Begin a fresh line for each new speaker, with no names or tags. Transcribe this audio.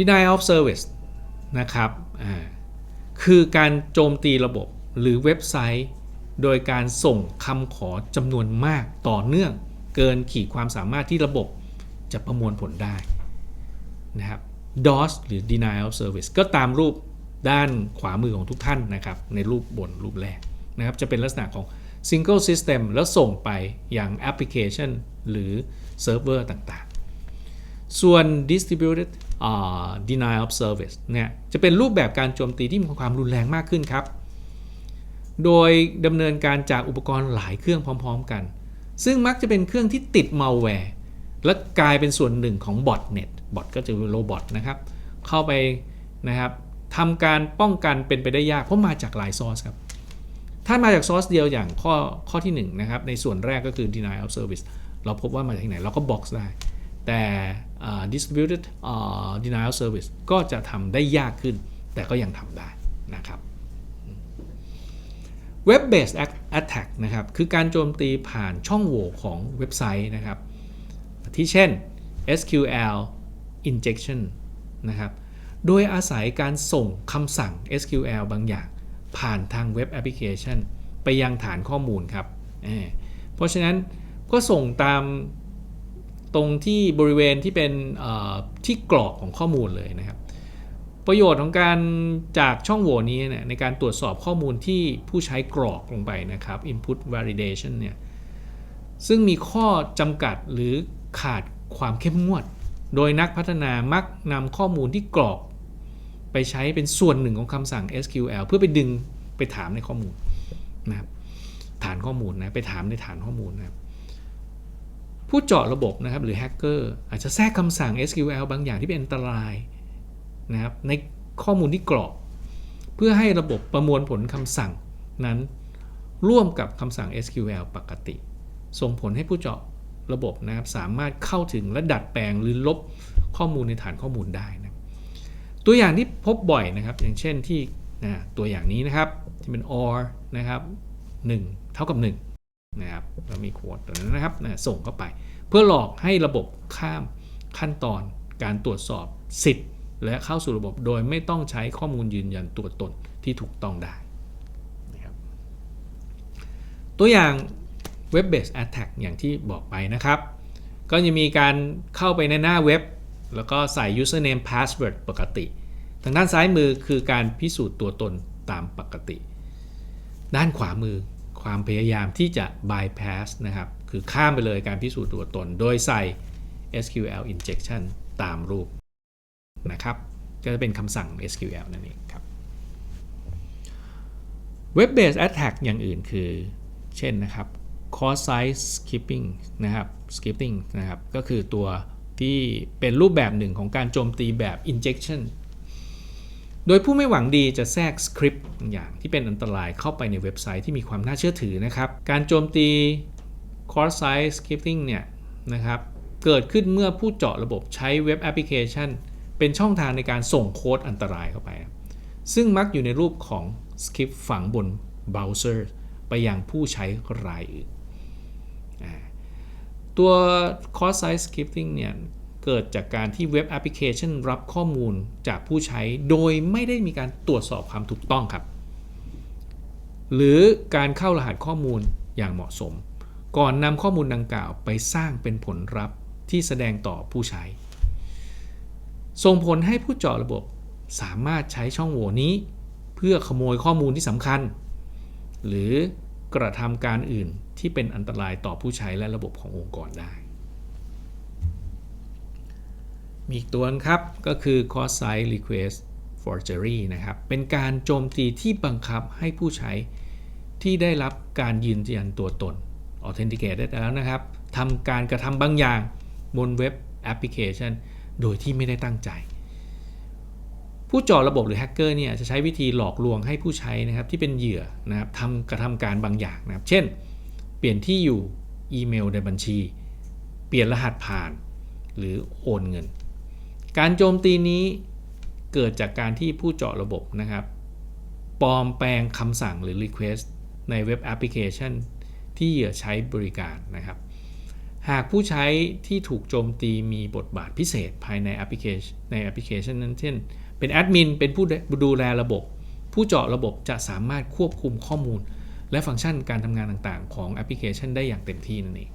denial of service นะครับคือการโจมตีระบบหรือเว็บไซต์ โดยการส่งคำขอจำนวนมากต่อเนื่องเกินขีดความสามารถที่ระบบจะประมวลผลได้นะครับ DOS หรือ denial of service ก็ตามรูปด้านขวามือของทุกท่านนะครับ ในรูปบนรูปแรกนะครับ จะเป็นลักษณะของ single system แล้วส่งไปอยังแอปพลิเคชันหรือเซิร์ฟเวอร์ต่างๆ ส่วน distributed denial of service เนี่ยจะเป็นรูปแบบการโจมตีที่มีความรุนแรงมากขึ้นครับ โดยดำเนินการจากอุปกรณ์หลายเครื่องพร้อม ๆ กัน ซึ่งมักจะเป็นเครื่องที่ติดมัลแวร์และกลายเป็นส่วนหนึ่งของบอทเน็ตบอทก็จะเป็นโรบอทนะครับ เข้าไปนะครับทำการป้องกันเป็นไปได้ยาก เพราะมาจากหลายซอสครับ ถ้ามาจากซอสเดียวอย่างข้อข้อที่1นนะครับในส่วนแรกก็คือ denial of service เราพบว่ามาจากที่ไหนเราก็ box ได้ แต่ distributed denial service ก็จะทำได้ยากขึ้น แต่ก็ยังทำได้นะครับ Web based attack นะครับ คือการโจมตีผ่านช่องโหว่ของเว็บไซต์นะครับ ที่เช่น SQL injection นะครับ โดยอาศัยการส่งคำสั่ง SQL บางอย่าง ผ่านทางเว็บแอปพลิเคชัน ไปยังฐานข้อมูลครับเเพราะฉะนั้นก็ส่งตาม ตรงที่บริเวณที่เป็นที่กรอกของข้อมูลเลยนะครับ ประโยชน์ของการจากช่องโหว่นี้เนี่ยในการตรวจสอบข้อมูลที่ผู้ใช้กรอกลงไปนะครับ input validation เนี่ยซึ่งมีข้อจำกัดหรือขาดความเข้มงวด โดยนักพัฒนามักนำข้อมูลที่กรอก ไปใช้เป็นส่วนหนึ่งของคำสั่ง SQL เพื่อไปดึงไปถามในข้อมูลนะครับฐานข้อมูลนะไปถามในฐานข้อมูลนะครับ ผู้เจาะระบบนะครับหรือแฮกเกอร์อาจจะแทรกคำสั่ง SQL บางอย่างที่เป็นอันตรายนะครับในข้อมูลที่กรอก เพื่อให้ระบบประมวลผลคำสั่งนั้นร่วมกับคำสั่ง SQL ปกติ ส่งผลให้ผู้เจาะระบบนะครับสามารถเข้าถึงและดัดแปลงหรือลบข้อมูลในฐานข้อมูลได้นะตัวอย่างที่พบบ่อยนะครับ อย่างเช่นที่นะตัวอย่างนี้นะครับที่เป็น or นะครับ1เท่ากับ 1 นะครับแล้วมีขวดตัวนั้นนะครับนะส่งเข้าไป เพื่อหลอกให้ระบบข้ามขั้นตอนการตรวจสอบสิทธิ์ และเข้าสู่ระบบโดยไม่ต้องใช้ข้อมูลยืนยันตัวตนที่ถูกต้องได้นะครับตัวอย่าง Web based attack อย่างที่บอกไปนะครับ ก็จะมีการเข้าไปในหน้าเว็บ แล้วก็ใส่ username password ปกติ ทางด้านซ้ายมือคือการพิสูจน์ตัวตนตามปกติ ด้านขวามือ ความพยายามที่จะ bypass นะครับ คือข้ามไปเลยการพิสูจน์ตัวตน โดยใส่ SQL injection ตามรูปนะครับ ก็จะเป็นคำสั่ง SQL นั่นเองครับ Web based attack อย่างอื่นคือ เช่นนะครับ cross site skipping นะครับ skipping นะครับ ก็คือตัวที่เป็นรูปแบบหนึ่งของการโจมตีแบบ injection โดยผู้ไม่หวังดีจะแทรกสคริปต์บางอย่างที่เป็นอันตรายเข้าไปในเว็บไซต์ที่มีความน่าเชื่อถือนะครับ การโจมตี cross site skipping เนี่ยนะครับเกิดขึ้นเมื่อผู้เจาะระบบใช้เว็บแอปพลิเคชัน เป็นช่องทางในการส่งโค้ดอันตรายเข้าไป ซึ่งมักอยู่ในรูปของสคริปต์ฝังบนเบราว์เซอร์ไปยังผู้ใช้รายอื่นตัว cross site scripting เนี่ย เกิดจากการที่เว็บแอปพลิเคชันรับข้อมูลจากผู้ใช้โดยไม่ได้มีการตรวจสอบความถูกต้องครับ หรือการเข้ารหัสข้อมูลอย่างเหมาะสม ก่อนนำข้อมูลดังกล่าวไปสร้างเป็นผลลัพธ์ที่แสดงต่อผู้ใช้ ส่งผลให้ผู้เจาะระบบสามารถใช้ช่องโหว่นี้ เพื่อขโมยข้อมูลที่สำคัญ หรือกระทำการอื่นที่เป็นอันตรายต่อผู้ใช้และระบบขององค์กรได้ มีอีกตัวครับ ก็คือ cross site request forgery นะครับ เป็นการโจมตีที่บังคับให้ผู้ใช้ที่ได้รับการยืนยันตัวตน authenticate ได้แล้วนะครับทำการกระทำบางอย่างบนเว็บแอปพลิเคชัน โดยที่ไม่ได้ตั้งใจ ผู้จาะระบบหรือแฮกเกอร์เนี่ยจะใช้วิธีหลอกลวงให้ผู้ใช้นะครับที่เป็นเหยื่อนะครับทำกระทำการบางอย่างนะครับ เช่น เปลี่ยนที่อยู่อีเมลในบัญชี เปลี่ยนรหัสผ่าน หรือโอนเงิน การโจมตีนี้เกิดจากการที่ผู้เจาะระบบนะครับ ปลอมแปลงคำสั่งหรือ Request ในเว็บแอปพลิเคชัน ที่เหยื่อใช้บริการนะครับ หากผู้ใช้ที่ถูกโจมตีมีบทบาทพิเศษภายในแอปพลิเคชันในแอปพลิเคชันนั้นเช่น เป็นแอดมินเป็นผู้ดูแลระบบ ผู้เจาะระบบจะสามารถควบคุมข้อมูล และฟังก์ชันการทำงานต่างๆ ของแอปพลิเคชันได้อย่างเต็มที่นั่นเอง